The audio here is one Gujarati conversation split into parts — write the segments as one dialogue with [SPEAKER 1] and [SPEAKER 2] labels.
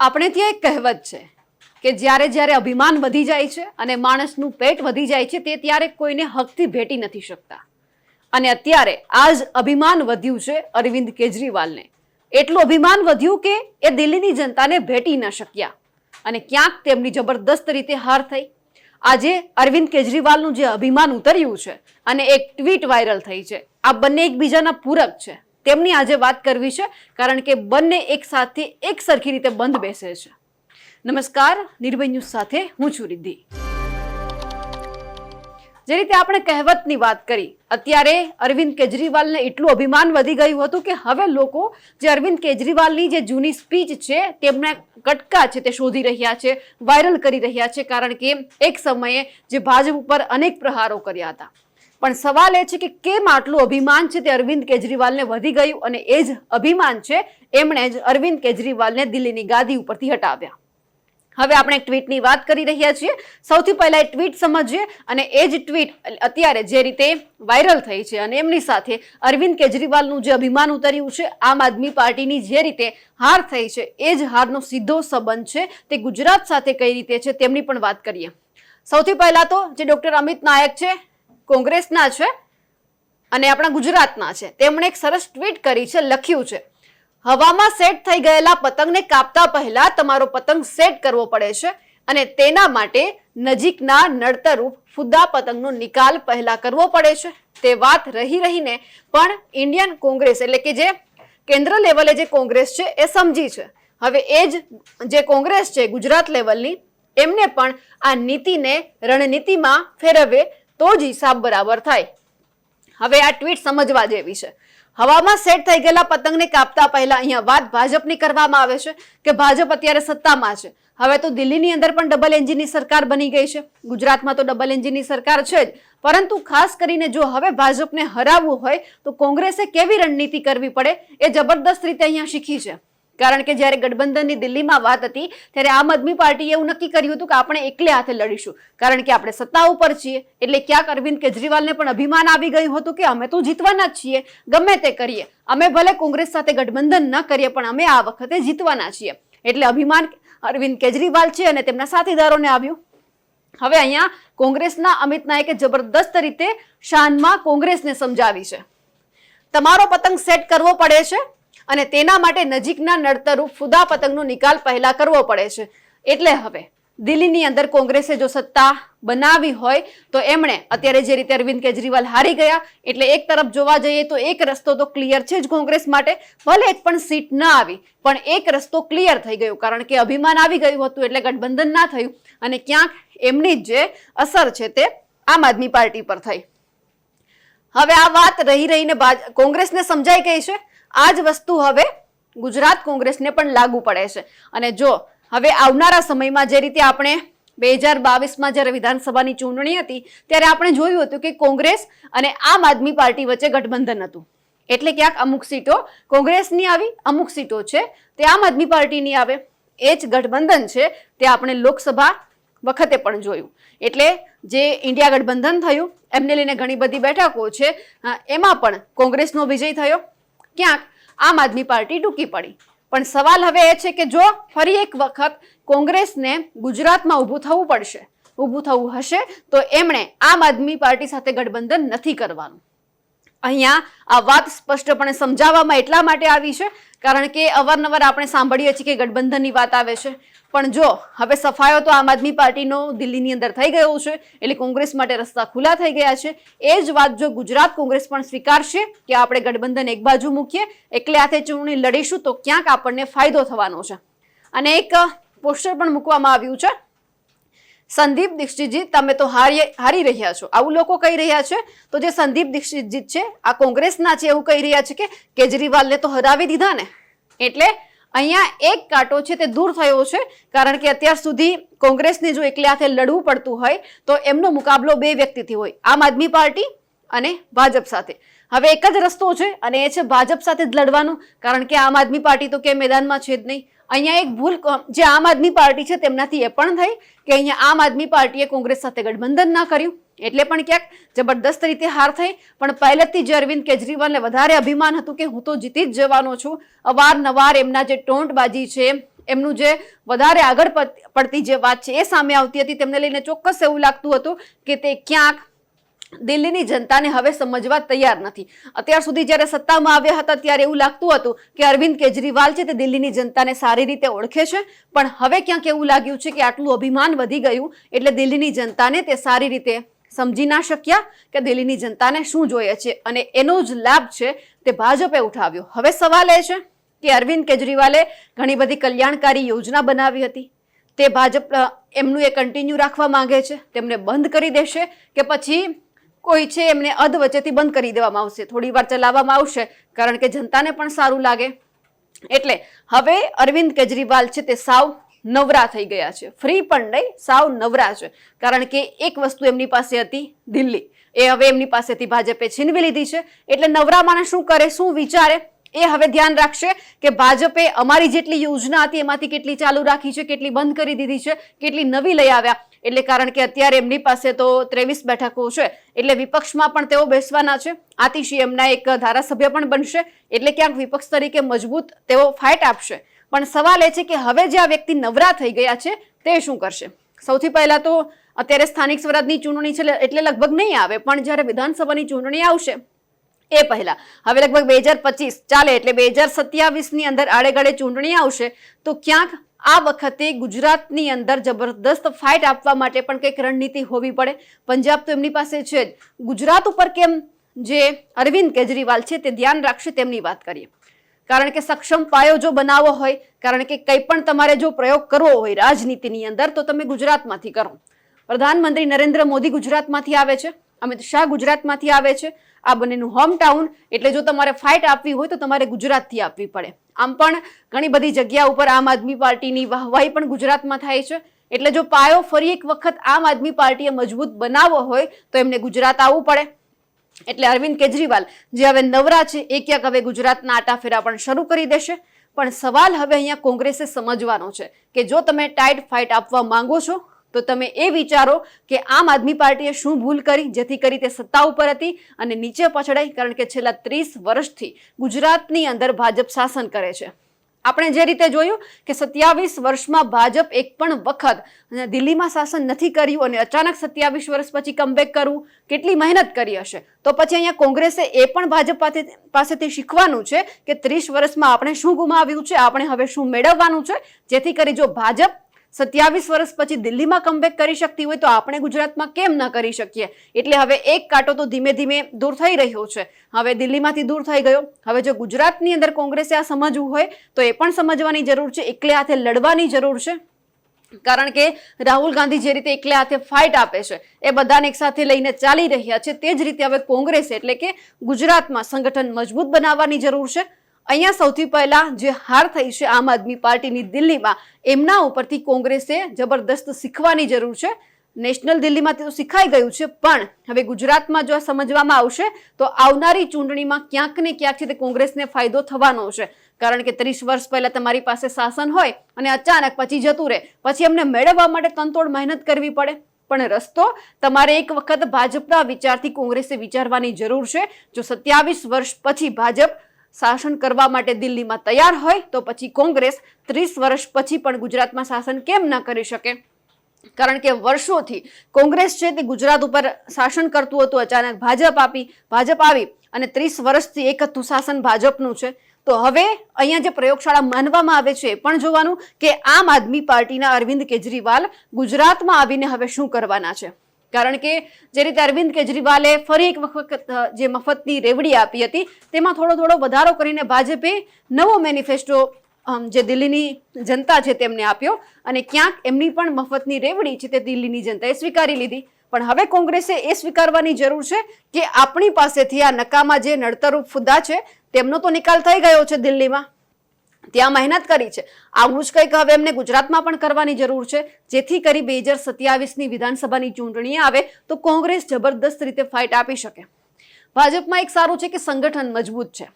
[SPEAKER 1] આપણે ત્યાં એક કહેવત છે કે જ્યારે જ્યારે અભિમાન વધી જાય છે અને માણસનું પેટ વધી જાય છે તે ત્યારે કોઈને હકથી ભેટી નથી શકતા. અને અત્યારે આ જ અભિમાન વધ્યું છે અરવિંદ કેજરીવાલને. એટલું અભિમાન વધ્યું કે એ દિલ્હીની જનતાને ભેટી ન શક્યા. અને ક્યાંક તેમની જબરદસ્ત રીતે હાર થઈ. આજે અરવિંદ કેજરીવાલનું જે અભિમાન ઉતર્યું છે અને એક ટ્વીટ વાયરલ થઈ છે. આ બંને એકબીજાના પૂરક છે. તેમની આજે વાત કરવી છે, કારણ કે બંને એક સાથે એક સરખી રીતે બંધ બેસે છે. નમસ્કાર, નિર્ભય ન્યૂઝ સાથે હું છું રિદ્ધિ. જે રીતે આપણે કહેવતની વાત કરી, અત્યારે અરવિંદ કેજરીવાલને એટલું અભિમાન વધી ગયું હતું કે હવે લોકો જે અરવિંદ કેજરીવાલની જે જૂની સ્પીચ છે, તેમના કટકા છે તે શોધી રહ્યા છે, વાયરલ કરી રહ્યા છે, કારણ કે એક સમયે જે ભાજપ ઉપર અનેક પ્રહારો કર્યા હતા. પણ સવાલ એ છે કે કેમ આટલું અભિમાન છે તે અરવિંદ કેજરીવાલને વધી ગયું અને એ જ અભિમાન છે એમણે જ અરવિંદ કેજરીવાલને દિલ્હીની ગાદી ઉપરથી હટાવ્યા. હવે આપણે ટ્વીટની વાત કરી રહ્યા છીએ. સૌથી પહેલા એ ટ્વીટ સમજીએ અને એ જ ટ્વીટ અત્યારે જે રીતે વાયરલ થઈ છે અને એમની સાથે અરવિંદ કેજરીવાલનું જે અભિમાન ઉતર્યું છે, આમ આદમી પાર્ટીની જે રીતે હાર થઈ છે, એ જ હારનો સીધો સંબંધ છે તે ગુજરાત સાથે કઈ રીતે છે તેમની પણ વાત કરીએ. સૌથી પહેલા તો જે ડોક્ટર અમિત નાયક છે કોંગ્રેસના છે અને આપણા ગુજરાતના છે. તેમણે એક સરસ ટ્વીટ કરી છે, લખ્યું છે, હવામાં સેટ થઈ ગયેલા પતંગને કાપતા પહેલા તમારો પતંગ સેટ કરવો પડે છે અને તેના માટે નજીકના નડતરરૂપ ફુદ્દા પતંગનો નિકાલ પહેલા કરવો પડે છે. તે વાત રહી રહીને પણ ઇન્ડિયન કોંગ્રેસ એટલે કે જે કેન્દ્ર લેવલે જે કોંગ્રેસ છે એ સમજી છે. હવે એ જ જે કોંગ્રેસ છે ગુજરાત લેવલની એમને પણ આ નીતિને રણનીતિમાં ફેરવે તો જ હિસાબ બરાબર થાય. હવે આ ટ્વીટ સમજવા જેવી છે. હવામાં સેટ થઈ ગયેલા પતંગને કાપતા પહેલા અહીંયા વાત ભાજપની કરવામાં આવે છે કે ભાજપ અત્યારે સત્તામાં છે. હવે તો દિલ્હીની અંદર પણ ડબલ એન્જિનની સરકાર બની ગઈ છે. ગુજરાતમાં તો ડબલ એન્જિનની સરકાર છે જ. પરંતુ ખાસ કરીને જો હવે ભાજપને હરાવવું હોય તો કોંગ્રેસે કેવી રણનીતિ કરવી પડે એ જબરદસ્ત રીતે અહીંયા શીખી છે. કારણ કે જ્યારે ગઠબંધનની દિલ્હીમાં વાત હતી, ત્યારે આમ આદમી પાર્ટીએ એવું નક્કી કર્યું હતું કે આપણે એકલે હાથે લડીશું. કારણ કે આપણે સત્તા ઉપર છીએ. એટલે ક્યાંક અરવિંદ કેજરીવાલને પણ અભિમાન આવી ગયું હતું કે અમે તો જીતવાના જ છીએ. ગમે તે કરીએ. અમે ભલે કોંગ્રેસ સાથે ગઠબંધન ન કરીએ, પણ અમે આ વખતે જીતવાના છીએ. એટલે અભિમાન અરવિંદ કેજરીવાલ છે અને તેમના સાથીદારોને આવ્યું. હવે અહીંયા કોંગ્રેસના અમિત નાયકે જબરદસ્ત રીતે શાનમાં કોંગ્રેસને સમજાવી છે. તમારો પતંગ સેટ કરવો પડે છે. અને તેના માટે નજીકના નડતરૂપ ફુદા પતંગનો નિકાલ પહેલા કરવો પડે છે. એટલે હવે દિલ્હીની અંદર કોંગ્રેસે જો સત્તા બનાવી હોય તો એમણે અત્યારે જે રીતે અરવિંદ કેજરીવાલ હારી ગયા, એટલે એક તરફ જોવા જઈએ તો એક રસ્તો તો ક્લિયર છે જ કોંગ્રેસ માટે, ભલે એક પણ સીટ ન આવી, પણ એક રસ્તો ક્લિયર થઈ ગયો, કારણ કે અભિમાન આવી ગયું હતું એટલે ગઠબંધન ના થયું અને ક્યાંક એમની જ અસર છે તે આમ આદમી પાર્ટી પર થઈ. હવે આ વાત રહી રહીને કોંગ્રેસને સમજાઈ ગઈ છે? આ જ વસ્તુ હવે ગુજરાત કોંગ્રેસને પણ લાગુ પડે છે. અને જો હવે આવનારા સમયમાં જે રીતે આપણે બે હજાર બાવીસમાં જ્યારે વિધાનસભાની ચૂંટણી હતી, ત્યારે આપણે જોયું હતું કે કોંગ્રેસ અને આમ આદમી પાર્ટી વચ્ચે ગઠબંધન હતું. એટલે ક્યાંક અમુક સીટો કોંગ્રેસની આવી, અમુક સીટો છે, તે આમ આદમી પાર્ટીની આવે. એ જ ગઠબંધન છે, તે આપણે લોકસભા વખતે પણ જોયું. એટલે જે ઇન્ડિયા ગઠબંધન થયું, એમને લઈને ઘણી બધી બેઠકો છે. એમાં પણ કોંગ્રેસનો વિજય થયો. ક્યાંક આમ આદમી પાર્ટી ટૂંકી પડી. પણ સવાલ હવે એ છે કે જો ફરી એક વખત કોંગ્રેસને ગુજરાતમાં ઊભું થવું પડશે, ઊભું થવું હશે, તો એમણે આમ આદમી પાર્ટી સાથે ગઠબંધન નથી કરવાનું. અહીંયા આ વાત સ્પષ્ટપણે સમજાવવામાં એટલા માટે આવી છે, કારણ કે અવારનવાર આપણે સાંભળીએ છીએ કે ગઠબંધનની વાત આવે છે. પણ જો, હવે સફાયો તો આમ આદમી પાર્ટીનો દિલ્હીની અંદર થઈ ગયો છે, એટલે કોંગ્રેસ માટે રસ્તા ખુલ્લા થઈ ગયા છે. એ જ વાત જો ગુજરાત કોંગ્રેસ પણ સ્વીકારશે, કે આપણે ગઠબંધન એક બાજુ મૂકીએ, એકલે હાથે ચૂંટણી લડીશું, તો ક્યાંક આપણને ફાયદો થવાનો છે. અને એક પોસ્ટર પણ મૂકવામાં આવ્યું છે. સંદીપ દીક્ષિતજી, તમે તો હારી હારી રહ્યા છો. આવું લોકો કહી રહ્યા છે. તો જે સંદીપ દીક્ષિતજી છે, આ કોંગ્રેસના છે એવું કહી રહ્યા છે કે કેજરીવાલને તો હરાવી દીધા ને. એટલે અહીંયા એક કાંટો છે તે દૂર થયો છે, કારણ કે અત્યાર સુધી કોંગ્રેસને જો એકલે હાથે લડવું પડતું હોય, તો એમનો મુકાબલો બે વ્યક્તિથી હોય, આમ આદમી પાર્ટી અને ભાજપ સાથે. હવે એક જ રસ્તો છે અને એ છે ભાજપ સાથે જ લડવાનો, કારણ કે આમ આદમી પાર્ટી તો કે મેદાનમાં છે જ નહીં. અહીંયા એક ભૂલ જે આમ આદમી પાર્ટી છે તેમનાથી એ પણ થઈ કે અહીંયા આમ આદમી પાર્ટીએ કોંગ્રેસ સાથે ગઠબંધન ના કર્યું. એટલે પણ ક્યાંક જબરદસ્ત રીતે હાર થઈ. પણ પહેલેથી જ અરવિંદ કેજરીવાલને વધારે અભિમાન હતું કે હું તો જીતી જ જવાનો છું. અવારનવાર એમના જે ટોંટબાજી છે, એમનું જે વધારે આગળ પડ- પડતી જે વાત છે એ સામે આવતી હતી. તેમને લઈને ચોક્કસ એવું લાગતું હતું કે તે ક્યાંક દિલ્હીની જનતાને હવે સમજવા તૈયાર નથી. અત્યાર સુધી જ્યારે સત્તામાં આવ્યા હતા ત્યારે એવું લાગતું હતું કે અરવિંદ કેજરીવાલ છે તે દિલ્હીની જનતાને સારી રીતે ઓળખે છે. પણ હવે ક્યાંક એવું લાગ્યું છે કે આટલું અભિમાન વધી ગયું એટલે દિલ્હીની જનતાને તે સારી રીતે સમજી ના શક્યા કે દિલ્હીની જનતાને શું જોઈએ છે અને એનો જ લાભ છે તે ભાજપે ઉઠાવ્યો. હવે સવાલ એ છે કે અરવિંદ કેજરીવાલે ઘણી બધી કલ્યાણકારી યોજના બનાવી હતી. તે ભાજપ એમનું એ કન્ટિન્યુ રાખવા માંગે છે. તેમને બંધ કરી દેશે કે પછી કોઈ છે એમને અધ વચ્ચેથી બંધ કરી દેવામાં આવશે. થોડી વાર ચલાવવામાં આવશે કારણ કે જનતાને પણ સારું લાગે. એટલે હવે અરવિંદ કેજરીવાલ છે તે સાવ નવરા થઈ ગયા છે. ફ્રી પણ નહીં, સાવ નવરા છે. કારણ કે એક વસ્તુ એમની પાસે હતી, દિલ્હી. એ હવે એમની પાસેથી ભાજપે છીનવી લીધી છે. એટલે નવરા માણસ શું કરે, શું વિચારે, એ હવે ધ્યાન રાખશે કે ભાજપે અમારી જેટલી યોજના હતી, એમાંથી કેટલી ચાલુ રાખી છે, કેટલી બંધ કરી દીધી છે, કેટલી નવી લઈ આવ્યા. એટલે કારણ કે અત્યારે એમની પાસે તો ત્રેવીસ બેઠકો છે. એટલે વિપક્ષમાં પણ તેઓ બેસવાના છે. આતિશી એમના એક ધારાસભ્ય પણ બનશે. એટલે ક્યાંક વિપક્ષ તરીકે મજબૂત તેઓ ફાઇટ આપશે. પણ સવાલ એ છે કે હવે જે આ વ્યક્તિ નવરા થઈ ગયા છે, તે શું કરશે? સૌથી પહેલા તો અત્યારે સ્થાનિક સ્વરાજની ચૂંટણી છે, એટલે લગભગ નહીં આવે, પણ જ્યારે વિધાનસભાની ચૂંટણી આવશે, એ પહેલા. હવે લગભગ બે હજાર પચીસ ચાલે એટલે બે હજાર સત્યાવીસની અંદર આડેગાડે ચૂંટણી આવશે, તો ક્યાંક આ વખતે ગુજરાતની અંદર જબરદસ્ત ફાઇટ આપવા માટે પણ કંઈક રણનીતિ હોવી પડે. પંજાબ તો એમની પાસે છે જ. ગુજરાત ઉપર કેમ જે અરવિંદ કેજરીવાલ છે, તે ધ્યાન રાખશે, તેમની વાત કરીએ. કારણ કે સક્ષમ પાયો જો બનાવવો હોય, કારણ કે કંઈ પણ તમારે જો પ્રયોગ કરવો હોય રાજનીતિની અંદર, તો તમે ગુજરાતમાંથી કરો. પ્રધાનમંત્રી નરેન્દ્ર મોદી ગુજરાતમાંથી આવે છે, અમિત શાહ ગુજરાતમાંથી આવે છે. આ બંનેનું હોમ ટાઉન એટલે જો તમારે ફાઇટ આપવી હોય, તો તમારે ગુજરાતથી આપવી પડે. આમ પણ ઘણી બધી જગ્યા ઉપર આમ આદમી પાર્ટીની વાહવાહી પણ ગુજરાતમાં થાય છે. એટલે જો પાયો ફરી એક વખત આમ આદમી પાર્ટીએ મજબૂત બનાવવો હોય, તો એમને ગુજરાત આવવું પડે. એટલે અરવિંદ કેજરીવાલ, જે હવે નવરા છે એ ક્યાંક હવે ગુજરાતના આટાફેરા પણ શરૂ કરી દેશે. પણ સવાલ હવે અહીંયા કોંગ્રેસે સમજવાનો છે કે જો તમે ટાઈટ ફાઇટ આપવા માંગો છો, તો તમે એ વિચારો કે આમ આદમી પાર્ટીએ શું ભૂલ કરી, જેથી કરી તે સત્તા ઉપર હતી અને નીચે પછડાઈ, કારણ કે છેલ્લા ત્રીસ વર્ષથી ગુજરાતની અંદર ભાજપ શાસન કરે છે. આપણે જે રીતે જોયું કે સત્યાવીસ વર્ષમાં ભાજપ એક પણ વખત દિલ્હીમાં શાસન નથી કર્યું અને અચાનક સત્યાવીસ વર્ષ પછી કમબેક કરવું, કેટલી મહેનત કરી હશે. તો પછી અહીંયા કોંગ્રેસે એ પણ ભાજપ પાસેથી શીખવાનું છે કે ત્રીસ વર્ષમાં આપણે શું ગુમાવ્યું છે, આપણે હવે શું મેળવવાનું છે? જેથી કરી જો ભાજપ સત્યાવીસ વર્ષ પછી દિલ્હીમાં કમબેક કરી શકતી હોય તો આપણે ગુજરાતમાં કેમ ન કરી શકીએ? એટલે હવે એક કાંટો તો ધીમે ધીમે દૂર થઈ રહ્યો છે. હવે દિલ્હીમાંથી દૂર થઈ ગયો. હવે જો ગુજરાતની અંદર કોંગ્રેસે આ સમજવું હોય, તો એ પણ સમજવાની જરૂર છે. એકલે હાથે લડવાની જરૂર છે. કારણ કે રાહુલ ગાંધી જે રીતે એકલે હાથે ફાઇટ આપે છે, એ બધાને એકસાથે લઈને ચાલી રહ્યા છે. તે જ રીતે હવે કોંગ્રેસ એટલે કે ગુજરાતમાં સંગઠન મજબૂત બનાવવાની જરૂર છે. અહીંયા સૌથી પહેલા જે હાર થઈ છે આમ આદમી પાર્ટીની દિલ્હીમાં, એમના ઉપરથી કોંગ્રેસે જબરદસ્ત શીખવાની જરૂર છે. નેશનલ દિલ્હીમાં તો શીખાઈ ગયું છે, પણ હવે ગુજરાતમાં જો સમજવામાં આવશે, તો આવનારી ચૂંટણીમાં ક્યાંક ને ક્યાંક છે તે કોંગ્રેસને ફાયદો થવાનો છે. કારણ કે ત્રીસ વર્ષ પહેલા તમારી પાસે શાસન હોય અને અચાનક પછી જતું રહે, પછી એમને મેળવવા માટે તનતોડ મહેનત કરવી પડે. પણ રસ્તો તમારે એક વખત ભાજપના વિચારથી કોંગ્રેસે વિચારવાની જરૂર છે. જો સત્યાવીસ વર્ષ પછી ભાજપ શાસન કરવા માટે દિલ્હીમાં તૈયાર હોય તો પછી કોંગ્રેસ ત્રીસ વર્ષ પછી પણ ગુજરાતમાં શાસન કેમ ન કરી શકે? કારણ કે વર્ષોથી કોંગ્રેસ છે તે ગુજરાત ઉપર શાસન કરતું હતું, અચાનક ભાજપ આપી, ભાજપ આવી અને ત્રીસ વર્ષથી એક હતું શાસન ભાજપનું છે. તો હવે અહીંયા જે પ્રયોગશાળા માનવામાં આવે છે એ પણ જોવાનું કે આમ આદમી પાર્ટીના અરવિંદ કેજરીવાલ ગુજરાતમાં આવીને હવે શું કરવાના છે? કારણ કે જે રીતે અરવિંદ કેજરીવાલે ફરી એક વખત જે મફતની રેવડી આપી હતી, તેમાં થોડો થોડો વધારો કરીને ભાજપે નવો મેનિફેસ્ટો જે દિલ્હીની જનતા છે તેમને આપ્યો અને ક્યાંક એમની પણ મફતની રેવડી છે તે દિલ્હીની જનતાએ સ્વીકારી લીધી. પણ હવે કોંગ્રેસે એ સ્વીકારવાની જરૂર છે કે આપણી પાસેથી આ નકામા જે નડતરૂપ ફુદ્દા છે, તેમનો તો નિકાલ થઈ ગયો છે દિલ્હીમાં. ત્યાં મહેનત કરી છે. આવું જ કંઈક હવે એમને ગુજરાતમાં પણ કરવાની જરૂર છે. જેથી કરી બે હજાર સત્યાવીસની વિધાનસભાની ચૂંટણી આવે તો કોંગ્રેસ જબરદસ્ત રીતે ફાઇટ આપી શકે. ભાજપમાં એક સારું છે કે સંગઠન મજબૂત છે.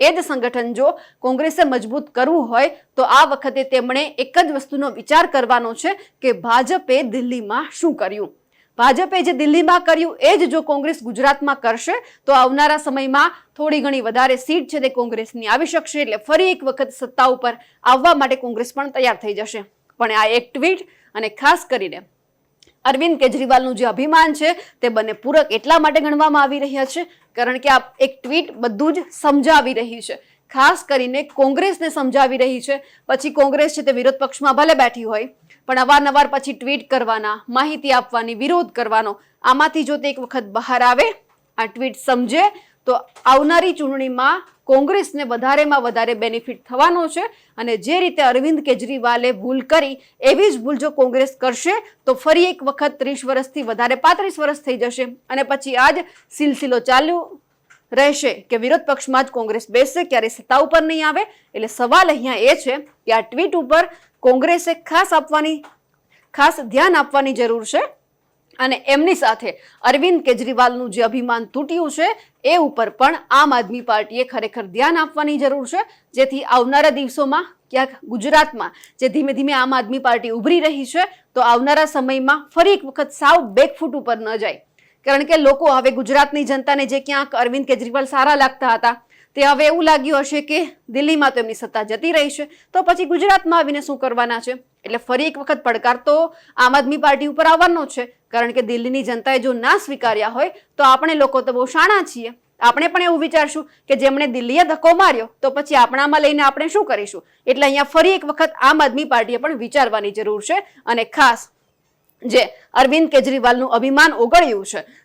[SPEAKER 1] એ જ સંગઠન જો કોંગ્રેસે મજબૂત કરવું હોય તો આ વખતે તેમણે એક જ વસ્તુનો વિચાર કરવાનો છે કે ભાજપે દિલ્હીમાં શું કર્યું? ભાજપે જે દિલ્હીમાં કર્યું, એ જ જો કોંગ્રેસ ગુજરાતમાં કરશે, તો આવનારા સમયમાં થોડી ઘણી વધારે સીટ છે તે કોંગ્રેસની આવી શકશે. એટલે ફરી એક વખત સત્તા ઉપર આવવા માટે કોંગ્રેસ પણ તૈયાર થઈ જશે. પણ આ એક ટ્વીટ અને ખાસ કરીને અરવિંદ કેજરીવાલનું જે અભિમાન છે, તે બંને પૂરક એટલા માટે ગણવામાં આવી રહ્યા છે, કારણ કે આ એક ટ્વીટ બધું જ સમજાવી રહી છે. ખાસ કરીને કોંગ્રેસને સમજાવી રહી છે. પછી કોંગ્રેસ છે તે વિરોધ પક્ષમાં ભલે બેઠી હોય પણ અવારનવાર પછી ટ્વીટ કરવાના, માહિતી આપવાની, વિરોધ કરવાનો, આમાંથી જો તે એક વખત બહાર આવે, આ ટ્વીટ સમજે, તો આવનારી ચૂંટણીમાં કોંગ્રેસને વધારેમાં વધારે બેનિફિટ થવાનો છે અને જે રીતે અરવિંદ કેજરીવાલે ભૂલ કરી, એવી જ ભૂલ જો કોંગ્રેસ કરશે, તો ફરી એક વખત ત્રીસ વર્ષથી વધારે, પાંત્રીસ વર્ષ થઈ જશે અને પછી આ જ સિલસિલો ચાલુ રહેશે કે વિરોધ પક્ષમાં જ કોંગ્રેસ બેસશે ક્યારે સત્તા ઉપર નહીં આવે, એટલે સવાલ અહીંયા એ છે કે આ ટ્વીટ ઉપર કોંગ્રેસે ખાસ આપવાની, ખાસ ધ્યાન આપવાની જરૂર છે. અને એમની સાથે અરવિંદ કેજરીવાલનું જે અભિમાન તૂટ્યું છે, એ ઉપર પણ આમ આદમી પાર્ટીએ ખરેખર ધ્યાન આપવાની જરૂર છે. જેથી આવનારા દિવસોમાં ક્યાંક ગુજરાતમાં જે ધીમે ધીમે આમ આદમી પાર્ટી ઉભરી રહી છે, તો આવનારા સમયમાં ફરી એક વખત સાવ બેકફૂટ ઉપર ન જાય. કારણ કે લોકો હવે ગુજરાતની જનતાને જે ક્યાંક અરવિંદ કેજરીવાલ સારા લાગતા હતા તે હવે એવું લાગ્યું હશે કે દિલ્હીમાં તો એમની સત્તા જતી રહી છે. તો પછી ગુજરાતમાં આવીને શું કરવાના છે? એટલે ફરી એક વખત પડકાર તો આમ આદમી પાર્ટી ઉપર આવવાનો છે. કારણ કે દિલ્હીની જનતાએ જો ના સ્વીકાર્યા હોય, તો આપણે લોકો તો બહુ શાણા છીએ. આપણે પણ એવું વિચારશું કે જેમણે દિલ્હીએ ધક્કો માર્યો, તો પછી આપણામાં લઈને આપણે શું કરીશું? એટલે અહીંયા ફરી એક વખત આમ આદમી પાર્ટીએ પણ વિચારવાની જરૂર છે. અને ખાસ જે અરવિંદ કેજરીવાલનું અભિમાન ઓગળ્યું છે